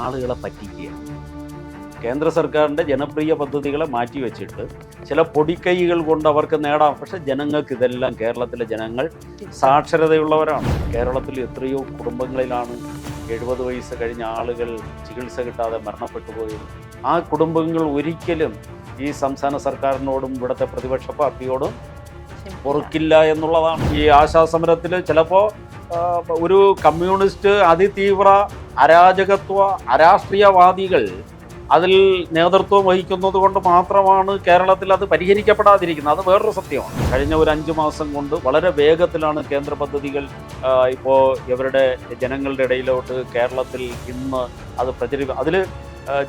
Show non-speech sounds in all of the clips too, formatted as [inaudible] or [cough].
ആളുകളെ പറ്റിക്കുകയാണ്. കേന്ദ്ര സർക്കാരിന്റെ ജനപ്രിയ പദ്ധതികളെ മാറ്റിവെച്ചിട്ട് ചില പൊടിക്കൈകൾ കൊണ്ട് അവർക്ക് നേടാം. പക്ഷേ ജനങ്ങൾക്ക് ഇതെല്ലാം കേരളത്തിലെ ജനങ്ങൾ സാക്ഷരതയുള്ളവരാണ്. കേരളത്തിൽ എത്രയോ കുടുംബങ്ങളിലാണ് എഴുപത് വയസ്സ് കഴിഞ്ഞ ആളുകൾ ചികിത്സ കിട്ടാതെ മരണപ്പെട്ടു പോയത്. ആ കുടുംബങ്ങൾ ഒരിക്കലും ഈ സംസ്ഥാന സർക്കാരിനോടും ഇവിടുത്തെ പ്രതിപക്ഷ പാർട്ടിയോടും പൊറുക്കില്ല എന്നുള്ളതാണ് ഈ ആശാസമരത്തിൽ ചിലപ്പോൾ ഒരു കമ്മ്യൂണിസ്റ്റ് അതിതീവ്ര അരാജകത്വ അരാഷ്ട്രീയവാദികൾ അതിൽ നേതൃത്വം വഹിക്കുന്നത് കൊണ്ട് മാത്രമാണ് കേരളത്തിൽ അത് പരിഹരിക്കപ്പെടാതിരിക്കുന്നത്. അത് വേറൊരു സത്യമാണ്. കഴിഞ്ഞ ഒരു അഞ്ച് മാസം കൊണ്ട് വളരെ വേഗത്തിലാണ് കേന്ദ്ര പദ്ധതികൾ ഇപ്പോൾ ഇവരുടെ ജനങ്ങളുടെ ഇടയിലോട്ട് കേരളത്തിൽ ഇന്ന് അത് പ്രചരി അതിൽ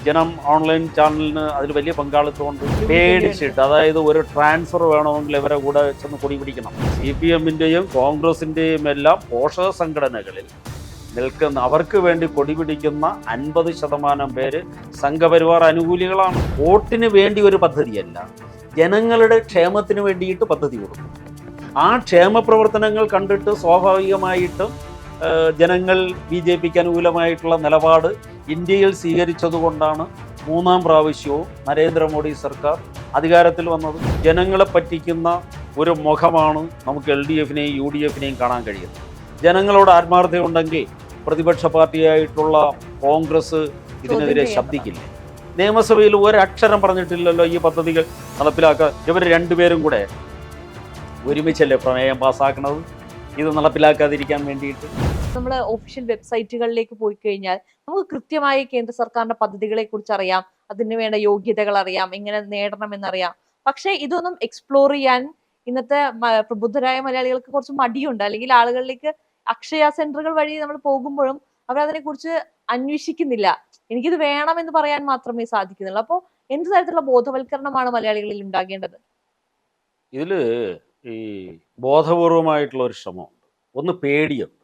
ജനം ഓൺലൈൻ ചാനലിന് അതിൽ വലിയ പങ്കാളിത്തമുണ്ട്. പേടിച്ചിട്ട് അതായത് ഒരു ട്രാൻസ്ഫർ വേണമെങ്കിൽ ഇവരെ കൂടെ ചെന്ന് കൊടി പിടിക്കണം. സി പി എമ്മിന്റെയും കോൺഗ്രസിന്റെയും എല്ലാം പോഷക സംഘടനകളിൽ നിൽക്കുന്ന അവർക്ക് വേണ്ടി കൊടി പിടിക്കുന്ന അൻപത് ശതമാനം പേര് സംഘപരിവാർ അനുകൂലികളാണ്. വോട്ടിന് വേണ്ടി ഒരു പദ്ധതിയല്ല ജനങ്ങളുടെ ക്ഷേമത്തിന് വേണ്ടിയിട്ട് പദ്ധതി കൊടുക്കും. ആ ക്ഷേമ പ്രവർത്തനങ്ങൾ കണ്ടിട്ട് സ്വാഭാവികമായിട്ടും ജനങ്ങൾ ബി ജെ പിക്ക് അനുകൂലമായിട്ടുള്ള നിലപാട് ഇന്ത്യയിൽ സ്വീകരിച്ചതുകൊണ്ടാണ് മൂന്നാം പ്രാവശ്യവും നരേന്ദ്രമോദി സർക്കാർ അധികാരത്തിൽ വന്നത്. ജനങ്ങളെ പറ്റിക്കുന്ന ഒരു മുഖമാണ് നമുക്ക് എൽ ഡി എഫിനെയും യു ഡി എഫിനെയും കാണാൻ കഴിയുന്നത്. ജനങ്ങളോട് ആത്മാർത്ഥതയുണ്ടെങ്കിൽ പ്രതിപക്ഷ പാർട്ടിയായിട്ടുള്ള കോൺഗ്രസ് ഇതിനെതിരെ ശബ്ദിക്കില്ല. നിയമസഭയിൽ ഒരക്ഷരം പറഞ്ഞിട്ടില്ലല്ലോ ഈ പദ്ധതികൾ നടപ്പിലാക്കാൻ. ഇവർ രണ്ടുപേരും കൂടെ ഒരുമിച്ചല്ലേ പ്രമേയം പാസ്സാക്കണത് ഇത് നടപ്പിലാക്കാതിരിക്കാൻ വേണ്ടിയിട്ട് നമ്മൾ ഒഫീഷ്യൽ വെബ്സൈറ്റുകളിലേക്ക് പോയി കഴിഞ്ഞാൽ നമുക്ക് കൃത്യമായി കേന്ദ്ര സർക്കാരിന്റെ പദ്ധതികളെ കുറിച്ച് അറിയാം അതിന് വേണ്ട യോഗ്യതകൾ അറിയാം എങ്ങനെ നേടണം എന്നറിയാം പക്ഷേ ഇതൊന്നും എക്സ്പ്ലോർ ചെയ്യാൻ ഇന്നത്തെ പ്രബുദ്ധരായ മലയാളികൾക്ക് കുറച്ച് മടിയുണ്ട്. അല്ലെങ്കിൽ ആളുകളിലേക്ക് അക്ഷയ സെന്ററുകൾ വഴി നമ്മൾ പോകുമ്പോഴും അവർ അതിനെ കുറിച്ച് അന്വേഷിക്കുന്നില്ല. എനിക്കിത് വേണമെന്ന് പറയാൻ മാത്രമേ സാധിക്കുന്നുള്ളൂ. അപ്പോൾ എന്ത് തരത്തിലുള്ള ബോധവൽക്കരണമാണ് മലയാളികളിൽ ഉണ്ടാകേണ്ടത്? ഇതിൽ ഈ ബോധപൂർവമായിട്ടുള്ള ഒരു ശ്രമമുണ്ട്. ഒന്ന് പേടിയുണ്ട്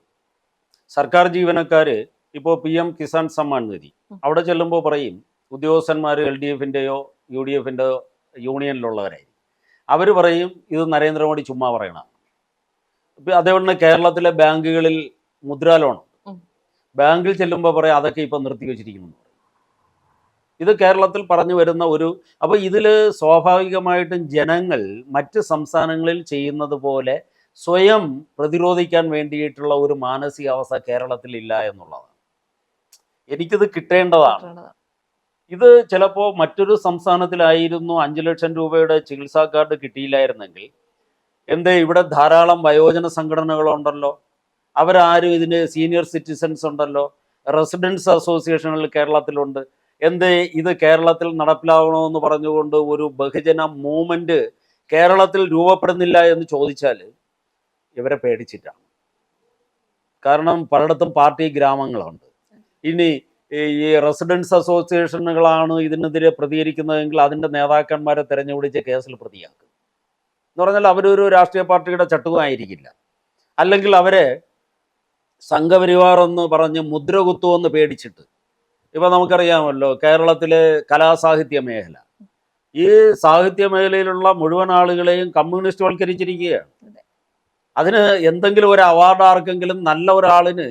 സർക്കാർ ജീവനക്കാർ ഇപ്പോൾ പി എം കിസാൻ സമ്മാൻ നിധി. അവിടെ ചെല്ലുമ്പോൾ പറയും ഉദ്യോഗസ്ഥന്മാർ എൽ ഡി എഫിന്റെയോ യു ഡി എഫിന്റെയോ യൂണിയനിലുള്ളവരായി അവർ പറയും ഇത് നരേന്ദ്രമോദി ചുമ്മാ പറയണം. ഇപ്പം അതേപോലെ കേരളത്തിലെ ബാങ്കുകളിൽ മുദ്രാ ലോൺ ബാങ്കിൽ ചെല്ലുമ്പോൾ പറയാം അതൊക്കെ ഇപ്പം നിർത്തി വെച്ചിരിക്കുന്നു ഇത് കേരളത്തിൽ പറഞ്ഞു വരുന്ന ഒരു അപ്പോൾ ഇതിൽ സ്വാഭാവികമായിട്ടും ജനങ്ങൾ മറ്റ് സംസ്ഥാനങ്ങളിൽ ചെയ്യുന്നത് പോലെ സ്വയം പ്രതിരോധിക്കാൻ വേണ്ടിയിട്ടുള്ള ഒരു മാനസികാവസ്ഥ കേരളത്തിൽ ഇല്ല എന്നുള്ളതാണ്. എനിക്കിത് കിട്ടേണ്ടതാണ്. ഇത് ചിലപ്പോൾ മറ്റൊരു സംസ്ഥാനത്തിലായിരുന്നു അഞ്ചു ലക്ഷം രൂപയുടെ ചികിത്സാ കാർഡ് കിട്ടിയില്ലായിരുന്നെങ്കിൽ എന്തേ ഇവിടെ ധാരാളം വയോജന സംഘടനകളുണ്ടല്ലോ. അവരാരും ഇതിന് സീനിയർ സിറ്റിസൻസ് ഉണ്ടല്ലോ. റെസിഡൻസ് അസോസിയേഷനുകൾ കേരളത്തിലുണ്ട്. എന്തേ ഇത് കേരളത്തിൽ നടപ്പിലാവണമെന്ന് പറഞ്ഞുകൊണ്ട് ഒരു ബഹുജന മൂവ്മെന്റ് കേരളത്തിൽ രൂപപ്പെടുന്നില്ല എന്ന് ചോദിച്ചാൽ ഇവരെ പേടിച്ചിട്ടാണ് കാരണം പലയിടത്തും പാർട്ടി ഗ്രാമങ്ങളുണ്ട്. ഇനി ഈ- റെസിഡൻസ് അസോസിയേഷനുകളാണ് ഇതിനെതിരെ പ്രതികരിക്കുന്നതെങ്കിൽ അതിന്റെ നേതാക്കന്മാരെ തെരഞ്ഞുപിടിച്ച് കേസിൽ പ്രതിയാക്കും. എന്ന് പറഞ്ഞാൽ അവരൊരു രാഷ്ട്രീയ പാർട്ടിയുടെ ചട്ടുകമായിരിക്കില്ല. അല്ലെങ്കിൽ അവരെ സംഘപരിവാർ എന്ന് പറഞ്ഞ് മുദ്ര കുത്തുമെന്ന് പേടിച്ചിട്ട്. ഇപ്പം നമുക്കറിയാമല്ലോ കേരളത്തിലെ കലാസാഹിത്യ മേഖല. ഈ സാഹിത്യ മേഖലയിലുള്ള മുഴുവൻ ആളുകളെയും കമ്മ്യൂണിസ്റ്റ് വൽക്കരിച്ചിരിക്കുകയാണ്. അതിന് എന്തെങ്കിലും ഒരു അവാർഡ് ആർക്കെങ്കിലും നല്ല ഒരാളിന്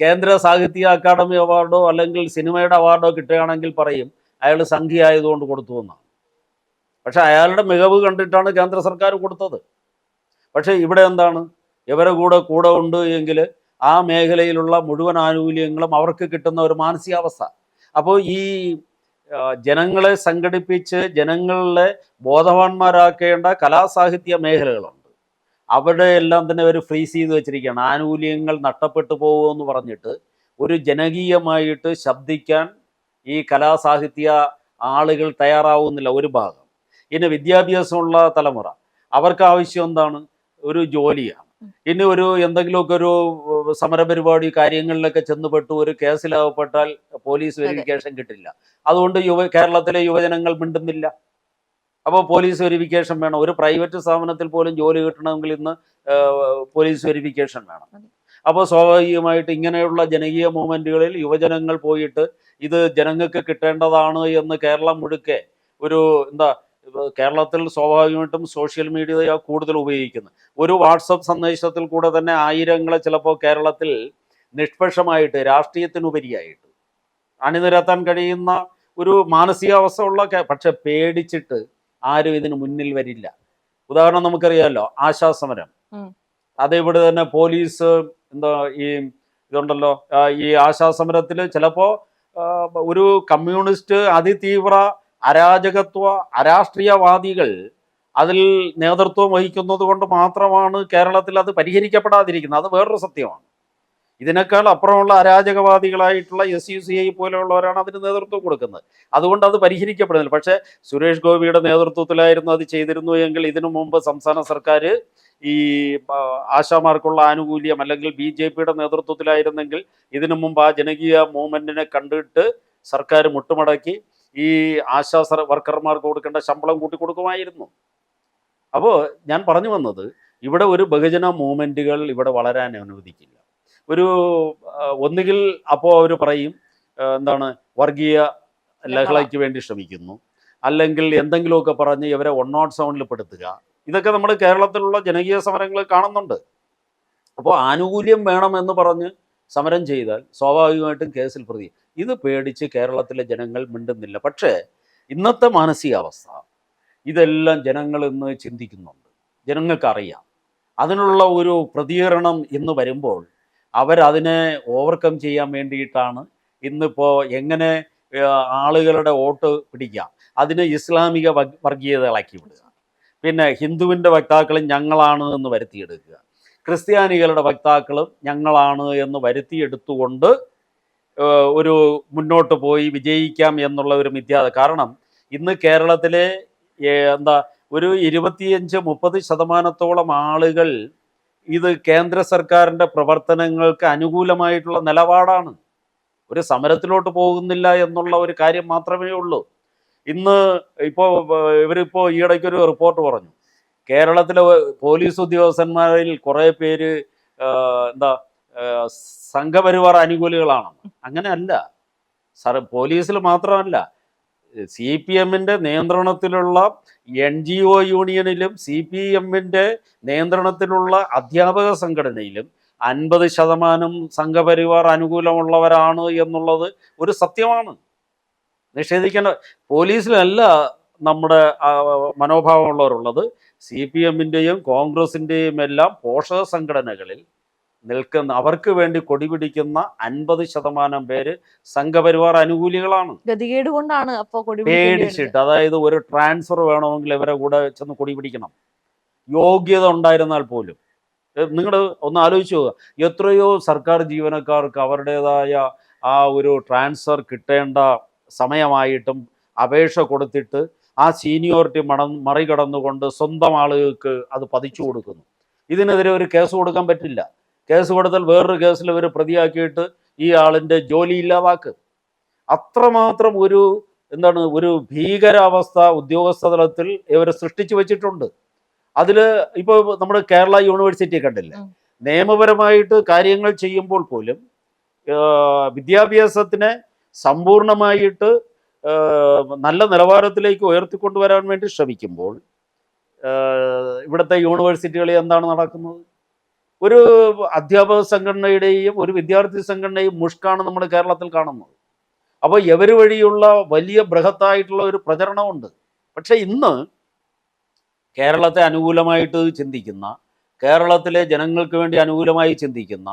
കേന്ദ്ര സാഹിത്യ അക്കാദമി അവാർഡോ അല്ലെങ്കിൽ സിനിമയുടെ അവാർഡോ കിട്ടുകയാണെങ്കിൽ പറയും അയാൾ സംഖ്യ ആയതുകൊണ്ട് കൊടുത്തു എന്നാണ്. പക്ഷെ അയാളുടെ മികവ് കണ്ടിട്ടാണ് കേന്ദ്ര സർക്കാർ കൊടുത്തത്. പക്ഷേ ഇവിടെ എന്താണ്? ഇവരെ കൂടെ കൂടെ ഉണ്ട് എങ്കിൽ ആ മേഖലയിലുള്ള മുഴുവൻ ആനുകൂല്യങ്ങളും അവർക്ക് കിട്ടുന്ന ഒരു മാനസികാവസ്ഥ. അപ്പോൾ ഈ ജനങ്ങളെ സംഘടിപ്പിച്ച് ജനങ്ങളെ ബോധവാന്മാരാക്കേണ്ട കലാസാഹിത്യ മേഖലകളുണ്ട് അവിടെ എല്ലാം തന്നെ അവർ ഫ്രീസ് ചെയ്ത് വെച്ചിരിക്കുകയാണ്. ആനുകൂല്യങ്ങൾ നഷ്ടപ്പെട്ടു പോകുമെന്ന് പറഞ്ഞിട്ട് ഒരു ജനകീയമായിട്ട് ശബ്ദിക്കാൻ ഈ കലാസാഹിത്യ ആളുകൾ തയ്യാറാവുന്നില്ല ഒരു ഭാഗം. ഇനി വിദ്യാഭ്യാസമുള്ള തലമുറ അവർക്ക് ആവശ്യം എന്താണ്? ഒരു ജോലിയാണ്. ഇനി ഒരു എന്തെങ്കിലുമൊക്കെ ഒരു സമരപരിപാടി കാര്യങ്ങളിലൊക്കെ ചെന്നുപെട്ട് ഒരു കേസിലാവപ്പെട്ടാൽ പോലീസ് വെരിഫിക്കേഷൻ കിട്ടില്ല. അതുകൊണ്ട് യുവ കേരളത്തിലെ യുവജനങ്ങൾ മിണ്ടുന്നില്ല. അപ്പോൾ പോലീസ് വെരിഫിക്കേഷൻ വേണം. ഒരു പ്രൈവറ്റ് സ്ഥാപനത്തിൽ പോലും ജോലി കിട്ടണമെങ്കിൽ ഇന്ന് പോലീസ് വെരിഫിക്കേഷൻ വേണം. അപ്പോൾ സ്വാഭാവികമായിട്ട് ഇങ്ങനെയുള്ള ജനകീയ മൂവ്മെന്റുകളിൽ യുവജനങ്ങൾ പോയിട്ട് ഇത് ജനങ്ങൾക്ക് കിട്ടേണ്ടതാണ് എന്ന് കേരളം മുഴുക്കെ ഒരു എന്താ കേരളത്തിൽ സ്വാഭാവികമായിട്ടും സോഷ്യൽ മീഡിയ കൂടുതൽ ഉപയോഗിക്കുന്നത് ഒരു വാട്സപ്പ് സന്ദേശത്തിൽ കൂടെ തന്നെ ആയിരങ്ങളെ ചിലപ്പോൾ കേരളത്തിൽ നിഷ്പക്ഷമായിട്ട് രാഷ്ട്രീയത്തിനുപരിയായിട്ട് അണിനിരത്താൻ കഴിയുന്ന ഒരു മാനസികാവസ്ഥ ഉള്ള പക്ഷെ പേടിച്ചിട്ട് ആരും ഇതിന് മുന്നിൽ വരില്ല. ഉദാഹരണം നമുക്കറിയാമല്ലോ ആശാസമരം. അതേപോലെ തന്നെ പോലീസ് എന്താ ഈ ഇതുണ്ടല്ലോ ഈ ആശാസമരത്തിൽ ചിലപ്പോൾ ഒരു കമ്മ്യൂണിസ്റ്റ് അതിതീവ്ര അരാജകത്വ അരാഷ്ട്രീയവാദികൾ അതിൽ നേതൃത്വം വഹിക്കുന്നത് കൊണ്ട് മാത്രമാണ് കേരളത്തിൽ അത് പരിഹരിക്കപ്പെടാതിരിക്കുന്നത്. അത് വേറൊരു സത്യമാണ്. ഇതിനേക്കാൾ അപ്പുറമുള്ള അരാജകവാദികളായിട്ടുള്ള എസ് യു സി ഐ പോലെയുള്ളവരാണ് അതിന് നേതൃത്വം കൊടുക്കുന്നത്. അതുകൊണ്ട് അത് പരിഹരിക്കപ്പെടുന്നില്ല. പക്ഷേ സുരേഷ് ഗോപിയുടെ നേതൃത്വത്തിലായിരുന്നു അത് ചെയ്തിരുന്നു എങ്കിൽ ഇതിനു മുമ്പ് സംസ്ഥാന സർക്കാർ ഈ ആശാമാർക്കുള്ള ആനുകൂല്യം അല്ലെങ്കിൽ ബി ജെ പിയുടെ നേതൃത്വത്തിലായിരുന്നെങ്കിൽ ഇതിനു മുമ്പ് ആ ജനകീയ മൂവ്മെന്റിനെ കണ്ടിട്ട് സർക്കാർ മുട്ടുമടക്കി ഈ ആശാ വർക്കർമാർക്ക് കൊടുക്കേണ്ട ശമ്പളം കൂട്ടി കൊടുക്കുമായിരുന്നു. അപ്പോൾ ഞാൻ പറഞ്ഞു വന്നത് ഇവിടെ ഒരു ബഹുജന മൂവ്മെന്റുകൾ ഇവിടെ വളരാൻ അനുവദിക്കില്ല. ഒരു ഒന്നുകിൽ അപ്പോൾ അവർ പറയും എന്താണ് വർഗീയ ലഹളയ്ക്ക് വേണ്ടി ശ്രമിക്കുന്നു. അല്ലെങ്കിൽ എന്തെങ്കിലുമൊക്കെ പറഞ്ഞ് ഇവരെ വൺ നോട്ട് സെവനിൽ പെടുത്തുക. ഇതൊക്കെ നമ്മൾ കേരളത്തിലുള്ള ജനകീയ സമരങ്ങൾ കാണുന്നുണ്ട്. അപ്പോൾ ആനുകൂല്യം വേണമെന്ന് പറഞ്ഞ് സമരം ചെയ്താൽ സ്വാഭാവികമായിട്ടും കേസിൽ പ്രതി. ഇത് പേടിച്ച് കേരളത്തിലെ ജനങ്ങൾ മിണ്ടുന്നില്ല. പക്ഷേ ഇന്നത്തെ മാനസികാവസ്ഥ ഇതെല്ലാം ജനങ്ങൾ ഇന്ന് ചിന്തിക്കുന്നുണ്ട്. ജനങ്ങൾക്കറിയാം. അതിനുള്ള ഒരു പ്രതികരണം എന്ന് വരുമ്പോൾ അവരതിനെ ഓവർകം ചെയ്യാൻ വേണ്ടിയിട്ടാണ് ഇന്നിപ്പോൾ എങ്ങനെ ആളുകളുടെ വോട്ട് പിടിക്കാം അതിന് ഇസ്ലാമിക വർഗീയതകളാക്കി വിടുക. പിന്നെ ഹിന്ദുവിന്റെ വക്താക്കളും ഞങ്ങളാണ് എന്ന് വരുത്തിയെടുക്കുക. ക്രിസ്ത്യാനികളുടെ വക്താക്കളും ഞങ്ങളാണ് എന്ന് വരുത്തിയെടുത്തുകൊണ്ട് ഒരു മുന്നോട്ട് പോയി വിജയിക്കാം എന്നുള്ള ഒരു മിഥ്യാത. കാരണം ഇന്ന് കേരളത്തിലെ എന്താ ഒരു ഇരുപത്തിയഞ്ച് മുപ്പത് ശതമാനത്തോളം ആളുകൾ ഇത് കേന്ദ്ര സർക്കാരിന്റെ പ്രവർത്തനങ്ങൾക്ക് അനുകൂലമായിട്ടുള്ള നിലപാടാണ്. ഒരു സമരത്തിലോട്ട് പോകുന്നില്ല എന്നുള്ള ഒരു കാര്യം മാത്രമേ ഉള്ളൂ. ഇന്ന് ഇപ്പോൾ ഇവരിപ്പോൾ ഈയിടയ്ക്കൊരു റിപ്പോർട്ട് പറഞ്ഞു. കേരളത്തിലെ പോലീസ് ഉദ്യോഗസ്ഥന്മാരിൽ കുറേ പേര് എന്താ സംഘപരിവാർ അനുകൂലികളാണ് അങ്ങനെയല്ല. സർ പോലീസിൽ മാത്രമല്ല. സി പി എമ്മിന്റെ നിയന്ത്രണത്തിലുള്ള എൻ ജി ഒ യൂണിയനിലും സി പി എമ്മിന്റെ നിയന്ത്രണത്തിലുള്ള അധ്യാപക സംഘടനയിലും അൻപത് ശതമാനം സംഘപരിവാർ അനുകൂലമുള്ളവരാണ് എന്നുള്ളത് ഒരു സത്യമാണ്. നിഷേധിക്കേണ്ട പോലീസിലല്ല നമ്മുടെ മനോഭാവമുള്ളവരുള്ളത്. സി പി എമ്മിന്റെയും കോൺഗ്രസിന്റെയും എല്ലാം പോഷക സംഘടനകളിൽ നിൽക്കുന്ന അവർക്ക് വേണ്ടി കൊടിപിടിക്കുന്ന അൻപത് ശതമാനം പേര് സംഘപരിവാർ അനുകൂലികളാണ്. ഗതികേട് കൊണ്ടാണ് അപ്പൊ കൊടി പിടിക്കേണ്ടി വരുന്നത്. പേടിച്ചിട്ട് അതായത് ഒരു ട്രാൻസ്ഫർ വേണമെങ്കിൽ ഇവരെ കൂടെ ചെന്ന് കൊടിപിടിക്കണം യോഗ്യത ഉണ്ടായിരുന്നാൽ പോലും. നിങ്ങൾ ഒന്ന് ആലോചിച്ച് നോക്കുക എത്രയോ സർക്കാർ ജീവനക്കാർക്ക് അവരുടേതായ ആ ഒരു ട്രാൻസ്ഫർ കിട്ടേണ്ട സമയമായിട്ടും അപേക്ഷ കൊടുത്തിട്ട് ആ സീനിയോറിറ്റി മണ മറികടന്നുകൊണ്ട് സ്വന്തം ആളുകൾക്ക് അത് പതിച്ചു കൊടുക്കുന്നു. ഇതിനെതിരെ ഒരു കേസ് കൊടുക്കാൻ പറ്റില്ല. കേസ് കൊടുത്താൽ വേറൊരു കേസിൽ ഇവർ പ്രതിയാക്കിയിട്ട് ഈ ആളിന്റെ ജോലി ഇല്ലാതാക്ക്. അത്രമാത്രം ഒരു എന്താണ് ഒരു ഭീകരാവസ്ഥ ഉദ്യോഗസ്ഥ തലത്തിൽ ഇവർ സൃഷ്ടിച്ചു വെച്ചിട്ടുണ്ട്. അതിൽ ഇപ്പോൾ നമ്മുടെ കേരള യൂണിവേഴ്സിറ്റി കണ്ടില്ലേ. നിയമപരമായിട്ട് കാര്യങ്ങൾ ചെയ്യുമ്പോൾ പോലും വിദ്യാഭ്യാസത്തിന് സമ്പൂർണമായിട്ട് നല്ല നിലവാരത്തിലേക്ക് ഉയർത്തിക്കൊണ്ടുവരാൻ വേണ്ടി ശ്രമിക്കുമ്പോൾ ഇവിടുത്തെ യൂണിവേഴ്സിറ്റികളിൽ എന്താണ് നടക്കുന്നത്? ഒരു അധ്യാപക സംഘടനയുടെയും ഒരു വിദ്യാർത്ഥി സംഘടനയും മുഷ്കാണ് നമ്മൾ കേരളത്തിൽ കാണുന്നത്. അപ്പോൾ ഇവർ വഴിയുള്ള വലിയ ബൃഹത്തായിട്ടുള്ള ഒരു പ്രചരണമുണ്ട്. പക്ഷേ ഇന്ന് കേരളത്തെ അനുകൂലമായിട്ട് ചിന്തിക്കുന്ന കേരളത്തിലെ ജനങ്ങൾക്ക് വേണ്ടി അനുകൂലമായി ചിന്തിക്കുന്ന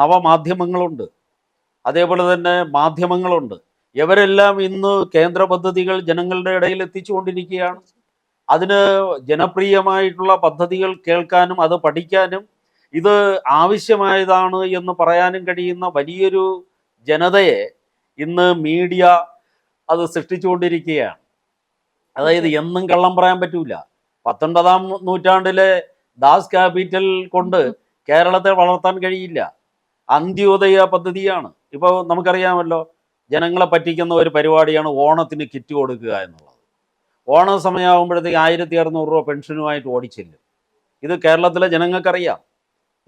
നവമാധ്യമങ്ങളുണ്ട്. അതേപോലെ തന്നെ മാധ്യമങ്ങളുണ്ട്. ഇവരെല്ലാം ഇന്ന് കേന്ദ്ര പദ്ധതികൾ ജനങ്ങളുടെ ഇടയിൽ എത്തിച്ചുകൊണ്ടിരിക്കുകയാണ്? അതിന് ജനപ്രിയമായിട്ടുള്ള പദ്ധതികൾ കേൾക്കാനും അത് പഠിക്കാനും ഇത് ആവശ്യമായതാണ് എന്ന് പറയാനും കഴിയുന്ന വലിയൊരു ജനതയെ ഇന്ന് മീഡിയ അത് സൃഷ്ടിച്ചുകൊണ്ടിരിക്കുകയാണ്. അതായത് എന്നും കള്ളം പറയാൻ പറ്റൂല. പത്തൊൻപതാം നൂറ്റാണ്ടിലെ ദാസ് ക്യാപിറ്റൽ കൊണ്ട് കേരളത്തെ വളർത്താൻ കഴിയില്ല. അന്ത്യോദയ പദ്ധതിയാണ്. ഇപ്പോൾ നമുക്കറിയാമല്ലോ ജനങ്ങളെ പറ്റിക്കുന്ന ഒരു പരിപാടിയാണ് ഓണത്തിന് കിറ്റ് കൊടുക്കുക എന്നുള്ളത്. ഓണ സമയമാകുമ്പോഴത്തേക്ക് ആയിരത്തി അറുന്നൂറ് രൂപ പെൻഷനുമായിട്ട് ഓടിച്ചെല്ലും. ഇത് കേരളത്തിലെ ജനങ്ങൾക്കറിയാം.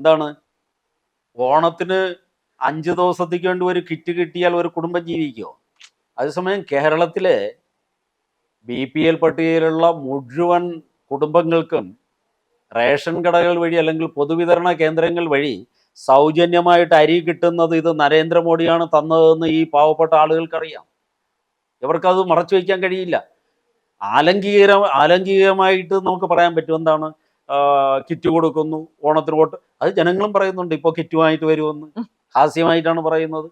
എന്താണ്? ഓണത്തിന് അഞ്ച് ദിവസത്തേക്ക് വേണ്ടി ഒരു കിറ്റ് കിട്ടിയാൽ ഒരു കുടുംബം ജീവിക്കുമോ അതേസമയം കേരളത്തിലെ ബി പി എൽ പട്ടികയിലുള്ള മുഴുവൻ കുടുംബങ്ങൾക്കും റേഷൻ കടകൾ വഴി അല്ലെങ്കിൽ പൊതുവിതരണ കേന്ദ്രങ്ങൾ വഴി സൗജന്യമായിട്ട് അരി കിട്ടുന്നത് ഇത് നരേന്ദ്രമോദിയാണ് തന്നതെന്ന് ഈ പാവപ്പെട്ട ആളുകൾക്കറിയാം. ഇവർക്കത് മറച്ചു വയ്ക്കാൻ കഴിയില്ല. ആലംഗിക ആലങ്കീകമായിട്ട് നമുക്ക് പറയാൻ പറ്റും എന്താണ്? കിറ്റ് കൊടുക്കുന്നു ഓണത്തിന് വോട്ട്. അത് ജനങ്ങളും പറയുന്നുണ്ട് ഇപ്പോൾ കിറ്റുമായിട്ട് വരുമെന്ന്. ഹാസ്യമായിട്ടാണ് പറയുന്നത്.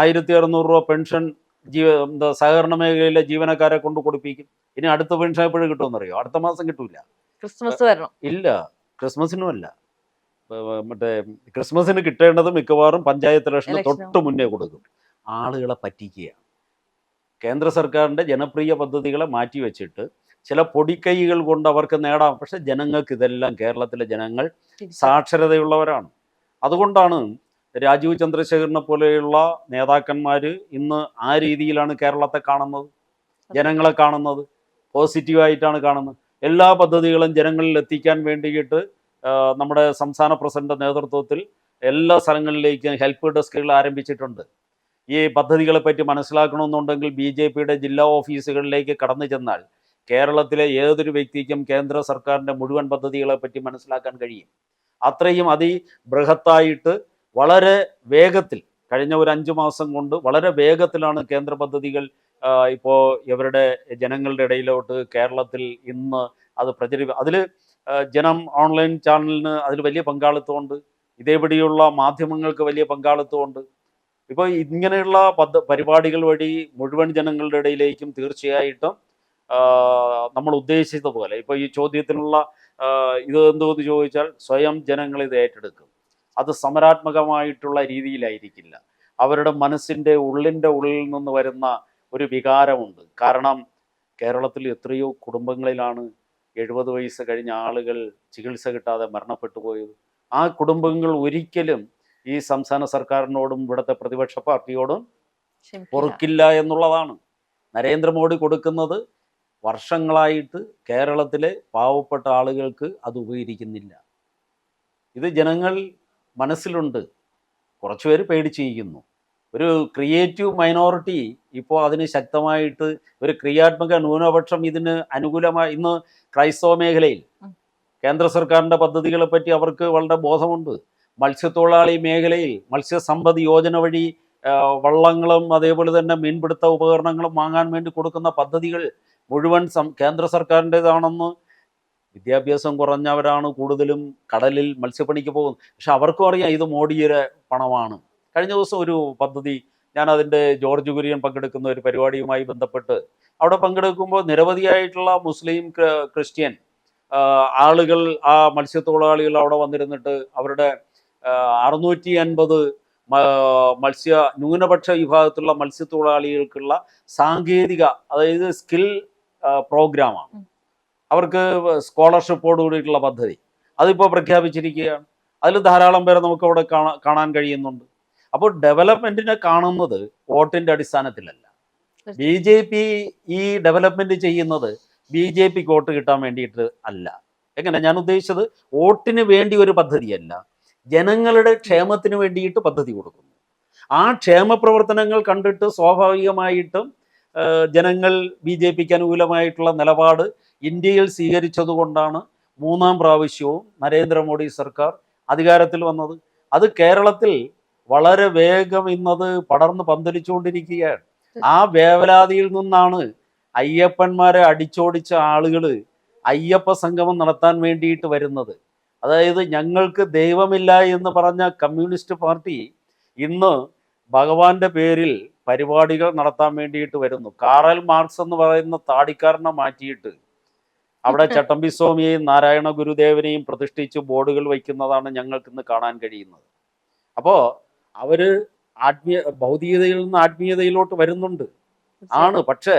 ആയിരത്തി അറുന്നൂറ് രൂപ പെൻഷൻ ജീവ എന്താ സഹകരണ മേഖലയിലെ ജീവനക്കാരെ കൊണ്ട് കൊടുപ്പിക്കും. ഇനി അടുത്ത പെൻഷൻ എപ്പോഴും കിട്ടുമെന്നറിയോ? അടുത്ത മാസം കിട്ടൂല. ക്രിസ്മസ് വരണം. ഇല്ല ക്രിസ്മസിനും അല്ല. മറ്റേ ക്രിസ്മസിന് കിട്ടേണ്ടത് മിക്കവാറും പഞ്ചായത്ത് ഇലക്ഷന്. തൊട്ട് മുന്നേ കൊടുക്കും. ആളുകളെ പറ്റിക്കുകയാണ്. കേന്ദ്ര സർക്കാരിന്റെ ജനപ്രിയ പദ്ധതികളെ മാറ്റിവെച്ചിട്ട് ചില പൊടിക്കൈകൾ കൊണ്ട് അവർക്ക് നേടാം. പക്ഷെ ജനങ്ങൾക്ക് ഇതെല്ലാം കേരളത്തിലെ ജനങ്ങൾ സാക്ഷരതയുള്ളവരാണ്. അതുകൊണ്ടാണ് രാജീവ് ചന്ദ്രശേഖരനെ പോലെയുള്ള നേതാക്കന്മാർ ഇന്ന് ആ രീതിയിലാണ് കേരളത്തെ കാണുന്നത്. ജനങ്ങളെ കാണുന്നത്. പോസിറ്റീവായിട്ടാണ് കാണുന്നത്. എല്ലാ പദ്ധതികളും ജനങ്ങളിൽ എത്തിക്കാൻ വേണ്ടിയിട്ട് നമ്മുടെ സംസ്ഥാന പ്രസിഡന്റ് നേതൃത്വത്തിൽ എല്ലാ സ്ഥലങ്ങളിലേക്കും ഹെൽപ്പ് ഡെസ്കുകൾ ആരംഭിച്ചിട്ടുണ്ട്. ഈ പദ്ധതികളെ പറ്റി മനസ്സിലാക്കണമെന്നുണ്ടെങ്കിൽ ബി ജെ പിയുടെ ജില്ലാ ഓഫീസുകളിലേക്ക് കടന്നു ചെന്നാൽ കേരളത്തിലെ ഏതൊരു വ്യക്തിക്കും കേന്ദ്ര സർക്കാരിന്റെ മുഴുവൻ പദ്ധതികളെ പറ്റി മനസ്സിലാക്കാൻ കഴിയും. അത്രയും അതി ബൃഹത്തായിട്ട് വളരെ വേഗത്തിൽ കഴിഞ്ഞ ഒരു അഞ്ചു മാസം കൊണ്ട് വളരെ വേഗത്തിലാണ് കേന്ദ്ര പദ്ധതികൾ ഇപ്പോൾ ഇവരുടെ ജനങ്ങളുടെ ഇടയിലോട്ട് കേരളത്തിൽ ഇന്ന് അത് പ്രചരി അതിൽ ജനം ഓൺലൈൻ ചാനലിന് അതിൽ വലിയ പങ്കാളിത്തമുണ്ട്. ഇതേപടിയുള്ള മാധ്യമങ്ങൾക്ക് വലിയ പങ്കാളിത്തമുണ്ട്. ഇപ്പോൾ ഇങ്ങനെയുള്ള പദ്ധ പരിപാടികൾ വഴി മുഴുവൻ ജനങ്ങളുടെ ഇടയിലേക്കും തീർച്ചയായിട്ടും നമ്മൾ നമ്മൾ ഉദ്ദേശിച്ചതുപോലെ ഇപ്പോൾ ഈ ചോദ്യത്തിനുള്ള ഇത് എന്തോന്ന് ചോദിച്ചാൽ സ്വയം ജനങ്ങൾ ഇത് ഏറ്റെടുക്കും. അത് സമരാത്മകമായിട്ടുള്ള രീതിയിലായിരിക്കില്ല. അവരുടെ മനസ്സിന്റെ ഉള്ളിന്റെ ഉള്ളിൽ നിന്ന് വരുന്ന ഒരു വികാരമുണ്ട്. കാരണം കേരളത്തിൽ എത്രയോ കുടുംബങ്ങളിലാണ് എഴുപത് വയസ്സ് കഴിഞ്ഞ ആളുകൾ ചികിത്സ കിട്ടാതെ മരണപ്പെട്ടു പോയത്. ആ കുടുംബങ്ങൾ ഒരിക്കലും ഈ സംസ്ഥാന സർക്കാരിനോടും ഇവിടുത്തെ പ്രതിപക്ഷ പാർട്ടിയോടും. പൊറുക്കില്ല എന്നുള്ളതാണ്. നരേന്ദ്രമോദി കൊടുക്കുന്നത് വർഷങ്ങളായിട്ട് കേരളത്തിലെ പാവപ്പെട്ട ആളുകൾക്ക് അത് ഉപകരിക്കുന്നില്ല. ഇത് ജനങ്ങൾ മനസ്സിലുണ്ട്. കുറച്ചുപേര് പേടിച്ചിരിക്കുന്നു. ഒരു ക്രിയേറ്റീവ് മൈനോറിറ്റി ഇപ്പോൾ അതിന് ശക്തമായിട്ട് ഒരു ക്രിയാത്മക ന്യൂനപക്ഷം ഇതിന് അനുകൂലമായി ഇന്ന് ക്രൈസ്തവ മേഖലയിൽ കേന്ദ്ര സർക്കാരിന്റെ പദ്ധതികളെ പറ്റി അവർക്ക് വളരെ ബോധമുണ്ട്. മത്സ്യത്തൊഴിലാളി മേഖലയിൽ മത്സ്യസമ്പദ് യോജന വഴി വള്ളങ്ങളും അതേപോലെ തന്നെ മീൻപിടുത്ത ഉപകരണങ്ങളും വാങ്ങാൻ വേണ്ടി കൊടുക്കുന്ന പദ്ധതികൾ മുഴുവൻ സം കേന്ദ്ര സർക്കാരിന്റെതാണെന്ന് വിദ്യാഭ്യാസം കുറഞ്ഞവരാണ് കൂടുതലും കടലിൽ മത്സ്യപ്പണിക്ക് പോകുന്നത്. പക്ഷെ അവർക്കും അറിയാം ഇത് മോഡിയുടെ പണമാണ്. കഴിഞ്ഞ ദിവസം ഒരു പദ്ധതി ഞാൻ അതിന്റെ ജോർജ് കുര്യൻ പങ്കെടുക്കുന്ന ഒരു പരിപാടിയുമായി ബന്ധപ്പെട്ട് അവിടെ പങ്കെടുക്കുമ്പോൾ നിരവധിയായിട്ടുള്ള മുസ്ലിം ക്രിസ്ത്യൻ ആളുകൾ ആ മത്സ്യത്തൊഴിലാളികൾ അവിടെ വന്നിരുന്നിട്ട് അവരുടെ അറുന്നൂറ്റി അൻപത് മത്സ്യ ന്യൂനപക്ഷ വിഭാഗത്തിലുള്ള മത്സ്യത്തൊഴിലാളികൾക്കുള്ള സാങ്കേതിക അതായത് സ്കിൽ പ്രോഗ്രാമാണ്. അവർക്ക് സ്കോളർഷിപ്പോട് കൂടിയിട്ടുള്ള പദ്ധതി. അതിപ്പോൾ പ്രഖ്യാപിച്ചിരിക്കുകയാണ്. അതിൽ ധാരാളം പേരെ നമുക്ക് അവിടെ കാണാ- കാണാൻ കഴിയുന്നുണ്ട്. അപ്പോൾ ഡെവലപ്മെന്റിനെ കാണുന്നത് വോട്ടിന്റെ അടിസ്ഥാനത്തിലല്ല. ബി ജെ പി ഈ ഡെവലപ്മെന്റ് ചെയ്യുന്നത് ബി ജെ പിക്ക് വോട്ട് കിട്ടാൻ വേണ്ടിയിട്ട് അല്ല. എങ്ങനെ? ഞാൻ ഉദ്ദേശിച്ചത് വോട്ടിന് വേണ്ടി ഒരു പദ്ധതിയല്ല. ജനങ്ങളുടെ ക്ഷേമത്തിന് വേണ്ടിയിട്ട് പദ്ധതി കൊടുക്കുന്നു. ആ ക്ഷേമ പ്രവർത്തനങ്ങൾ കണ്ടിട്ട് സ്വാഭാവികമായിട്ടും ജനങ്ങൾ ബി ജെ പിക്ക് അനുകൂലമായിട്ടുള്ള നിലപാട് ഇന്ത്യയിൽ സ്വീകരിച്ചതുകൊണ്ടാണ് മൂന്നാം പ്രാവശ്യവും നരേന്ദ്രമോദി സർക്കാർ അധികാരത്തിൽ വന്നത്. അത് കേരളത്തിൽ വളരെ വേഗം ഇന്നത് പടർന്ന് പന്തലിച്ചുകൊണ്ടിരിക്കുകയാണ്. ആ വേവലാതിയിൽ നിന്നാണ് അയ്യപ്പന്മാരെ അടിച്ചോടിച്ച ആളുകൾ അയ്യപ്പ സംഗമം നടത്താൻ വേണ്ടിയിട്ട് വരുന്നത്. അതായത് ഞങ്ങൾക്ക് ദൈവമില്ല എന്ന് പറഞ്ഞ കമ്മ്യൂണിസ്റ്റ് പാർട്ടി ഇന്ന് ഭഗവാന്റെ പേരിൽ പരിപാടികൾ നടത്താൻ വേണ്ടിയിട്ട് വരുന്നു. കാറൽ മാർക്സ് എന്ന് പറയുന്ന താടിക്കാരനെ മാറ്റിയിട്ട് അവിടെ [laughs] ചട്ടമ്പി സ്വാമിയെയും നാരായണ ഗുരുദേവനെയും പ്രതിഷ്ഠിച്ച് ബോർഡുകൾ വയ്ക്കുന്നതാണ് ഞങ്ങൾക്ക് ഇന്ന് കാണാൻ കഴിയുന്നത്. അപ്പോൾ അവർ ആത്മീയ ഭൗതികതയിൽ നിന്ന് ആത്മീയതയിലോട്ട് വരുന്നുണ്ട്. ആണ്. പക്ഷേ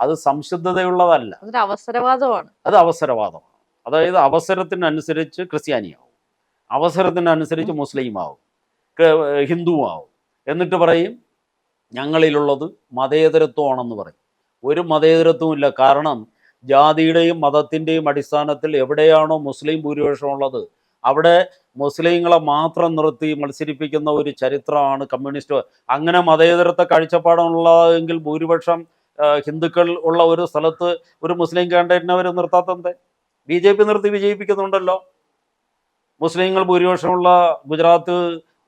അത് സംശുദ്ധതയുള്ളതല്ല. അവസരവാദമാണ്. അത് അവസരവാദമാണ്. അതായത് അവസരത്തിനനുസരിച്ച് ക്രിസ്ത്യാനിയാവും. അവസരത്തിനനുസരിച്ച് മുസ്ലിമാവും. ഹിന്ദുവാവും. എന്നിട്ട് പറയും ഞങ്ങളിലുള്ളത് മതേതരത്വമാണെന്ന് പറയും. ഒരു മതേതരത്വവും ഇല്ല കാരണം ജാതിയുടെയും മതത്തിന്റെയും അടിസ്ഥാനത്തിൽ എവിടെയാണോ മുസ്ലിം ഭൂരിപക്ഷം ഉള്ളത് അവിടെ മുസ്ലിങ്ങളെ മാത്രം നിർത്തി മത്സരിപ്പിക്കുന്ന ഒരു ചരിത്രമാണ് കമ്മ്യൂണിസ്റ്റ്. അങ്ങനെ മതേതരത്തെ കാഴ്ചപ്പാടുള്ളതെങ്കിൽ ഭൂരിപക്ഷം ഹിന്ദുക്കൾ ഉള്ള ഒരു സ്ഥലത്ത് ഒരു മുസ്ലിം കാൻഡിഡേറ്റിനെ അവർ ബി ജെ പി നിർത്തി വിജയിപ്പിക്കുന്നുണ്ടല്ലോ. മുസ്ലിങ്ങൾ ഭൂരിപക്ഷമുള്ള ഗുജറാത്ത്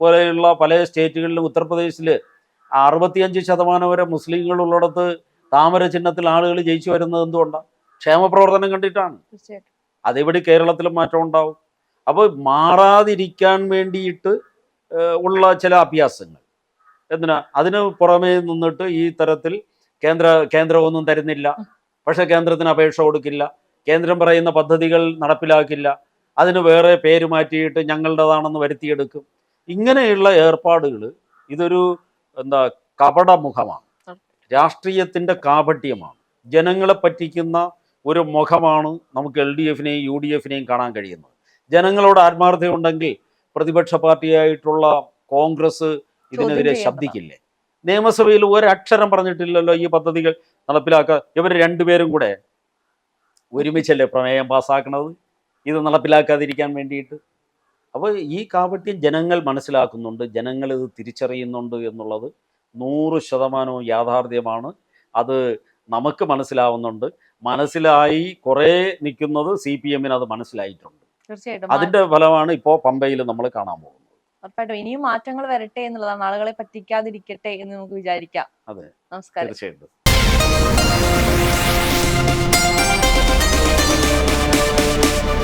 പോലെയുള്ള പല സ്റ്റേറ്റുകളിലും ഉത്തർപ്രദേശിൽ അറുപത്തിയഞ്ച് ശതമാനം വരെ മുസ്ലിങ്ങൾ ഉള്ളിടത്ത് താമര ചിഹ്നത്തിൽ ആളുകൾ ജയിച്ചു വരുന്നത് എന്തുകൊണ്ടാണ് ക്ഷേമപ്രവർത്തനം കണ്ടിട്ടാണ്. അതേപടി കേരളത്തിലും മാറ്റം ഉണ്ടാവും? അപ്പോൾ മാറാതിരിക്കാൻ വേണ്ടിയിട്ട് ഉള്ള ചില അഭ്യാസങ്ങൾ. എന്തിനാ? അതിന് പുറമേ നിന്നിട്ട് ഈ തരത്തിൽ കേന്ദ്ര കേന്ദ്രമൊന്നും തരുന്നില്ല. പക്ഷേ കേന്ദ്രത്തിന് അപേക്ഷ കൊടുക്കില്ല. കേന്ദ്രം പറയുന്ന പദ്ധതികൾ നടപ്പിലാക്കില്ല. അതിന് വേറെ പേര് മാറ്റിയിട്ട് ഞങ്ങളുടേതാണെന്ന് വരുത്തിയെടുക്കും. ഇങ്ങനെയുള്ള ഏർപ്പാടുകൾ ഇതൊരു എന്താ കപടമുഖമാണ്. രാഷ്ട്രീയത്തിന്റെ കാപട്യമാണ്. ജനങ്ങളെ പറ്റിക്കുന്ന ഒരു മുഖമാണ് നമുക്ക് എൽ ഡി എഫിനെയും യു ഡി എഫിനെയും കാണാൻ കഴിയുന്നത്. ജനങ്ങളോട് ആത്മാർത്ഥതയുണ്ടെങ്കിൽ പ്രതിപക്ഷ പാർട്ടിയായിട്ടുള്ള കോൺഗ്രസ് ഇതിനെതിരെ. ശബ്ദിക്കില്ലേ? നിയമസഭയിൽ ഒരക്ഷരം പറഞ്ഞിട്ടില്ലല്ലോ ഈ പദ്ധതികൾ നടപ്പിലാക്കുക ഇവർ രണ്ടുപേരും കൂടെ ഒരുമിച്ചല്ലേ പ്രമേയം പാസ്സാക്കണത്? ഇത് നടപ്പിലാക്കാതിരിക്കാൻ വേണ്ടിയിട്ട്. അപ്പോൾ ഈ കാപട്യം ജനങ്ങൾ മനസ്സിലാക്കുന്നുണ്ട് ജനങ്ങൾ ഇത് തിരിച്ചറിയുന്നുണ്ട് എന്നുള്ളത് നൂറ് ശതമാനവും യാഥാർത്ഥ്യമാണ്. അത് നമുക്ക് മനസ്സിലാവുന്നുണ്ട്. മനസ്സിലായി കുറേ നിൽക്കുന്നത് സി പി എമ്മിന് അത് മനസ്സിലായിട്ടുണ്ട്. തീർച്ചയായിട്ടും. അതിന്റെ ഫലമാണ് ഇപ്പോൾ പമ്പയിൽ നമ്മൾ കാണാൻ പോകുന്നത്. ഉറപ്പായിട്ടും. ഇനിയും മാറ്റങ്ങൾ വരട്ടെ എന്നുള്ളതാണ്. ആളുകളെ പറ്റിക്കാതിരിക്കട്ടെ എന്ന് നമുക്ക് വിചാരിക്കാം. അതെ. നമസ്കാരം. തീർച്ചയായിട്ടും.